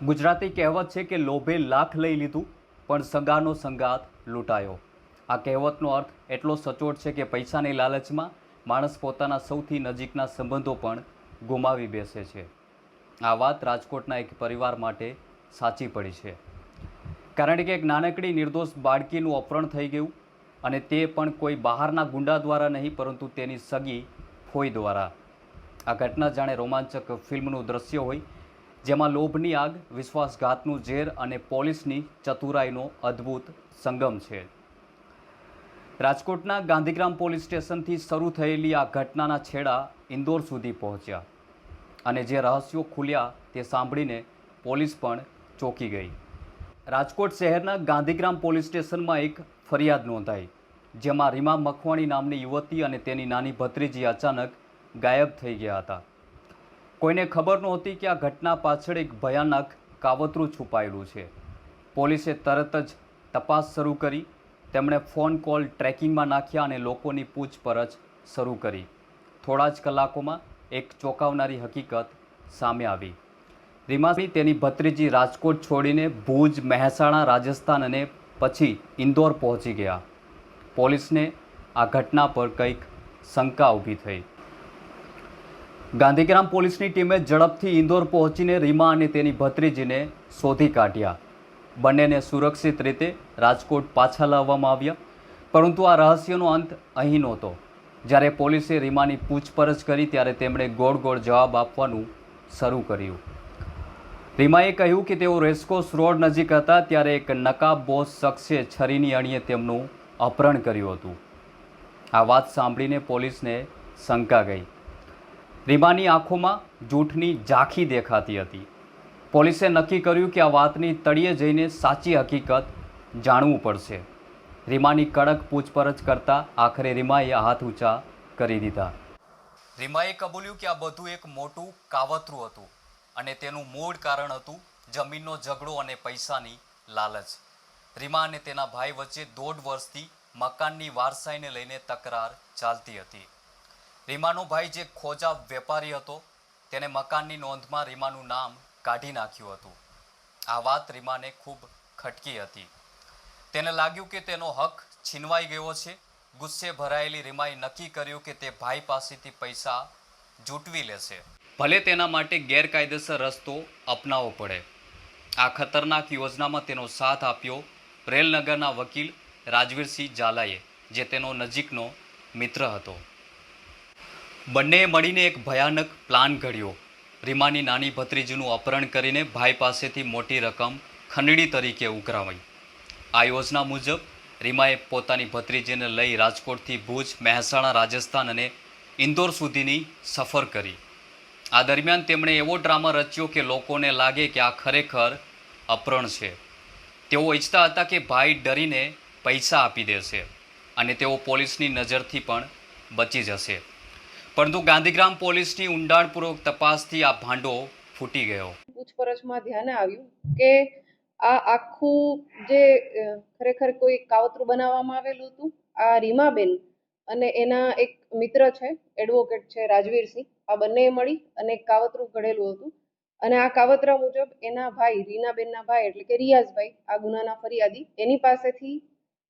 ગુજરાતી કહેવત છે કે લોભે લાખ લઈ લીધું, પણ સંગાનો સંગાત લૂંટાયો. આ કહેવતનો અર્થ એટલો સચોટ છે કે પૈસાની લાલચમાં માણસ પોતાના સૌથી નજીકના સંબંધો પણ ગુમાવી બેસે છે. આ વાત રાજકોટના એક પરિવાર માટે સાચી પડી છે. કારણ કે એક નાનકડી નિર્દોષ બાળકીનું અપહરણ થઈ ગયું અને તે પણ કોઈ બહારના ગુંડા દ્વારા નહીં, પરંતુ તેની સગી ફોઈ દ્વારા. આ ઘટના જાણે રોમાંચક ફિલ્મનું દ્રશ્ય હોય જેમાં લોભની આગ, વિશ્વાસઘાતનું ઝેર અને પોલીસની ચતુરાઈનો અદ્ભુત સંગમ છે. રાજકોટના ગાંધીગ્રામ પોલીસ સ્ટેશનથી શરૂ થયેલી આ ઘટનાના છેડા ઇન્દોર સુધી પહોંચ્યા અને જે રહસ્યો ખુલ્યા તે સાંભળીને પોલીસ પણ ચોંકી ગઈ. રાજકોટ શહેરના ગાંધીગ્રામ પોલીસ સ્ટેશનમાં એક ફરિયાદ નોંધાઈ, જેમાં રીમા મખવાણી નામની યુવતી અને તેની નાની ભત્રીજી અચાનક ગાયબ થઈ ગયા હતા. કોઈને ખબર નહોતી કે આ ઘટના પાછળ એક ભયાનક કાવતરું છુપાયેલું છે. પોલીસે તરત જ તપાસ શરૂ કરી. તેમણે ફોન કોલ ટ્રેકિંગમાં નાખ્યા અને લોકોની પૂછપરછ શરૂ કરી. થોડા જ કલાકોમાં એક ચોંકાવનારી હકીકત સામે આવી. રીમાની તેની ભત્રીજી રાજકોટ છોડીને ભુજ, મહેસાણા, રાજસ્થાન અને પછી ઇન્દોર પહોંચી ગયા. પોલીસને આ ઘટના પર કંઈક શંકા ઊભી થઈ. ગાંધીગ્રામ પોલીસની ટીમે ઝડપથી ઇન્દોર પહોંચીને રીમા અને તેની ભત્રીજીને શોધી કાઢ્યા. બંનેને સુરક્ષિત રીતે રાજકોટ પાછા લાવવામાં આવ્યા. પરંતુ આ રહસ્યનો અંત અહીં નહોતો. જ્યારે પોલીસે રીમાની પૂછપરછ કરી, ત્યારે તેમણે ગોળ ગોળ જવાબ આપવાનું શરૂ કર્યું. રીમાએ કહ્યું કે તેઓ રેસકોસ રોડ નજીક હતા, ત્યારે એક નકાબ બોસ શખ્સે છરીની અણીએ તેમનું અપહરણ કર્યું હતું. આ વાત સાંભળીને પોલીસને શંકા ગઈ. રીમાની આંખોમાં જૂઠની ઝાંખી દેખાતી હતી. પોલીસે નક્કી કર્યું કે આ વાતની તળિયે જઈને સાચી હકીકત જાણવું પડશે. રીમાની કડક પૂછપરછ કરતા આખરે રીમાએ હાથ ઊંચા કરી દીધા. રીમાએ કબૂલ્યું કે આ બધું એક મોટું કાવતરું હતું અને તેનું મૂળ કારણ હતું જમીનનો ઝઘડો અને પૈસાની લાલચ. રીમા અને તેના ભાઈ વચ્ચે દોઢ વર્ષથી મકાનની વારસાઈને લઈને તકરાર ચાલતી હતી. રીમાનો ભાઈ જે ખોજા વેપારી હતો, તેને મકાનની નોંધમાં રીમાનું નામ કાઢી નાખ્યું હતું. આ વાત રીમાને ખૂબ ખટકી હતી. તેને લાગ્યું કે તેનો હક છીનવાઈ ગયો છે. ગુસ્સે ભરાયેલી રીમાએ નક્કી કર્યું કે તે ભાઈ પાસેથી પૈસા જૂટવી લેશે. ભલે તેના માટે ગેરકાયદેસર રસ્તો અપનાવવો પડે. આ ખતરનાક યોજનામાં તેનો સાથ આપ્યો રેલનગરના વકીલ રાજવીરસિંહ ઝાલાએ, જે તેનો નજીકનો મિત્ર હતો. બંનેએ મળીને એક ભયાનક પ્લાન ઘડ્યો. રીમાની નાની ભત્રીજીનું અપહરણ કરીને ભાઈ પાસેથી મોટી રકમ ખંડણી તરીકે ઉઘરાવાઈ. આ યોજના મુજબ રીમાએ પોતાની ભત્રીજીને લઈ રાજકોટથી ભુજ, મહેસાણા, રાજસ્થાન અને ઇન્દોર સુધીની સફર કરી. આ દરમિયાન તેમણે એવો ડ્રામા રચ્યો કે લોકોને લાગે કે આ ખરેખર અપહરણ છે. તેઓ ઈચ્છતા હતા કે ભાઈ ડરીને પૈસા આપી દેશે અને તેઓ પોલીસની નજરથી પણ બચી જશે. પરંતુ ગાંધીગ્રામ પોલીસની ઊંડાણપૂર્વક તપાસથી આ ભાંડો ફૂટી ગયો. પૂછપરછમાં ધ્યાને આવ્યું કે આ આખું જે ખરેખર કોઈ કાવતરું બનાવવામાં આવેલું હતું, આ રીમાબેન અને એના એક મિત્ર છે, એડવોકેટ છે રાજવીરસિંહ, આ બંને મળી અને એક કાવતરું ઘડેલું હતું. અને આ કાવતરા મુજબ એના ભાઈ, રીનાબેનના ભાઈ એટલે કે રિયાઝભાઈ, આ ગુનાના ફરિયાદી, એની પાસેથી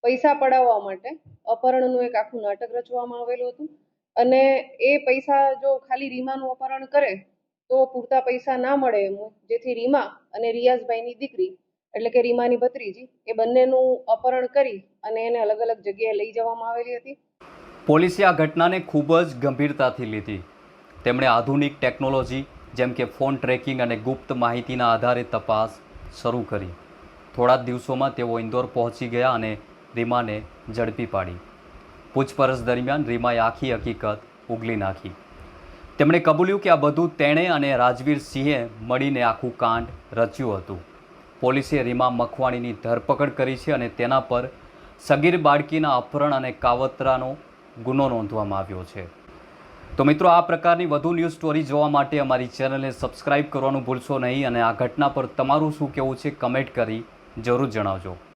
પૈસા પડાવવા માટે અપહરણનું એક આખું નાટક રચવામાં આવેલું હતું. અને એ પૈસા જો ખાલી રીમાનું અપહરણ કરે, તો પૂરતા પૈસા ના મળે એમ જેથી રીમા અને રિયાઝભાઈની દીકરી, એટલે કે રીમાની ભત્રીજી, એ બંનેનું અપહરણ કરી અને એને અલગ અલગ જગ્યાએ લઈ જવામાં આવેલી હતી. પોલીસે આ ઘટનાને ખૂબ જ ગંભીરતાથી લીધી. તેમણે આધુનિક ટેકનોલોજી, જેમ કે ફોન ટ્રેકિંગ અને ગુપ્ત માહિતીના આધારે તપાસ શરૂ કરી. થોડા દિવસોમાં તેઓ ઇન્દોર પહોંચી ગયા અને રીમાને ઝડપી પાડી. પૂછપરછ દરમિયાન રીમાએ આખી હકીકત ઉગલી નાખી. તેમણે કબૂલ્યું કે આ બધું તેણે અને રાજવીર સિંહે મળીને આખું કાંડ રચ્યું હતું. પોલીસે રીમા મખવાણીની ધરપકડ કરી છે અને તેના પર સગીર બાળકીના અપહરણ અને કાવતરાનો ગુનો નોંધવામાં આવ્યો છે. તો મિત્રો, આ પ્રકારની વધુ ન્યૂઝ સ્ટોરી જોવા માટે અમારી ચેનલને સબસ્ક્રાઇબ કરવાનું ભૂલશો નહીં અને આ ઘટના પર તમારું શું કહેવું છે કમેન્ટ કરી જરૂર જણાવજો.